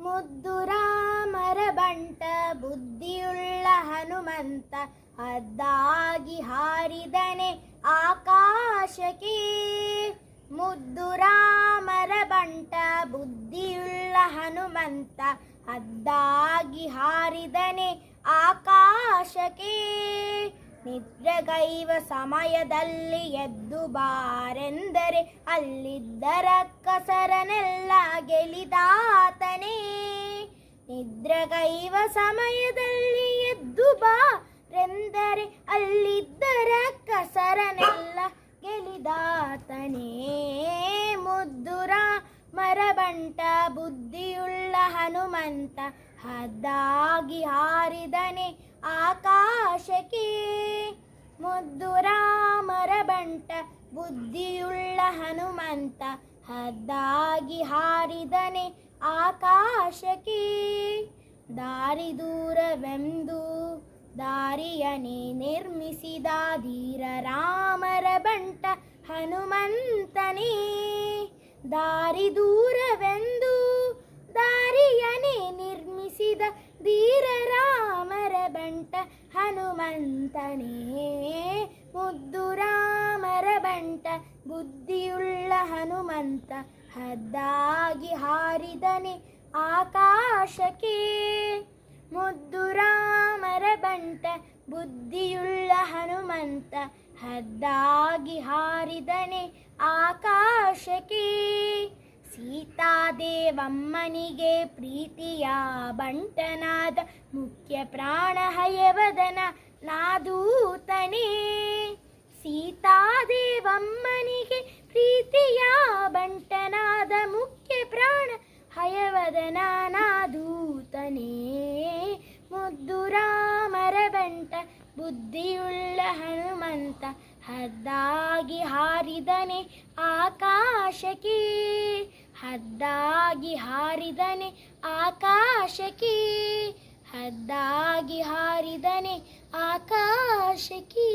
ಮುದ್ದು ರಾಮರ ಬಂಟ, ಬುದ್ಧಿಯುಳ್ಳ ಹನುಮಂತ, ಅದ್ದಾಗಿ ಹಾರಿದನೆ ಆಕಾಶಕ್ಕೆ. ಮುದ್ದು ರಾಮರ ಬಂಟ, ಬುದ್ಧಿಯುಳ್ಳ ಹನುಮಂತ, ಅದ್ದಾಗಿ ಹಾರಿದನೆ ಆಕಾಶಕ್ಕೆ. ನಿದ್ರಗೈವ ಸಮಯದಲ್ಲಿ ಎದ್ದು ಬಾರೆಂದರೆ ಅಲ್ಲಿದ್ದರ ಕಸರನೆಲ್ಲ ಗೆಲಿದಾತನೇ ನಿದ್ರೆಗೈವ ಸಮಯದಲ್ಲಿ ಎದ್ದು ಬಾ. ಬಾರೆಂದರೆ ಅಲ್ಲಿದ್ದರ ಕಸರನೆಲ್ಲ ಗೆಲಿದಾತನೇ. ಮುದ್ದುರ ಮರಬಂಟ ಬುದ್ಧಿಯುಳ್ಳ ಹನುಮಂತ ಹದ್ದಾಗಿ ಹಾರಿದನೆ ಆಕಾಶಕ್ಕೆ. ಮುದ್ದುರ ಮರಬಂಟ ಬಂಟ ಬುದ್ಧಿಯುಳ್ಳ ಹನುಮಂತ ಹದ್ದಾಗಿ ಹಾರಿದನೆ ಆಕಾಶಕ್ಕೆ. ದಾರಿ ದೂರವೆಂದು ದಾರಿಯನೇ ನಿರ್ಮಿಸಿದ ಧೀರ ರಾಮರ ಬಂಟ ಹನುಮಂತನೇ. ದಾರಿ ದೂರವೆಂದು ದಾರಿಯನೇ ನಿರ್ಮಿಸಿದ ಧೀರ ರಾಮರ ಬಂಟ ಹನುಮಂತನೇ. ಮುದ್ದು ರಾಮರ ಬಂಟ ಬುದ್ಧಿಯುಳ್ಳ ಹನುಮಂತ ಹದ್ದಾಗಿ ಹಾರಿದನೆ. ಆಕಾಶಕ್ಕೆ ಮುದ್ದು ರಾಮರ ಬಂಟ, ಬುದ್ಧಿಯುಳ್ಳ ಹನುಮಂತ, ಹದ್ದಾಗಿ ಹಾರಿದನೆ ಆಕಾಶಕ್ಕೆ. ಸೀತಾದೇವಮ್ಮನಿಗೆ ಪ್ರೀತಿಯ ಬಂಟನಾದ ಮುಖ್ಯ ಪ್ರಾಣ ಹಯವದನ ನಾದೂತನೇ. ಸೀತಾದೇವಮ್ಮನಿಗೆ ಹಯವದನ ನಾದೂತನೇ ಮುದ್ದು ರಾಮರ ಬಂಟ, ಬುದ್ಧಿಯುಳ್ಳ ಹನುಮಂತ, ಹದ್ದಾಗಿ ಹಾರಿದನೆ ಆಕಾಶಕಿ ಹದ್ದಾಗಿ ಹಾರಿದನೆ ಆಕಾಶಕಿ ಹದ್ದಾಗಿ ಹಾರಿದನೆ ಆಕಾಶಕ್ಕೆ.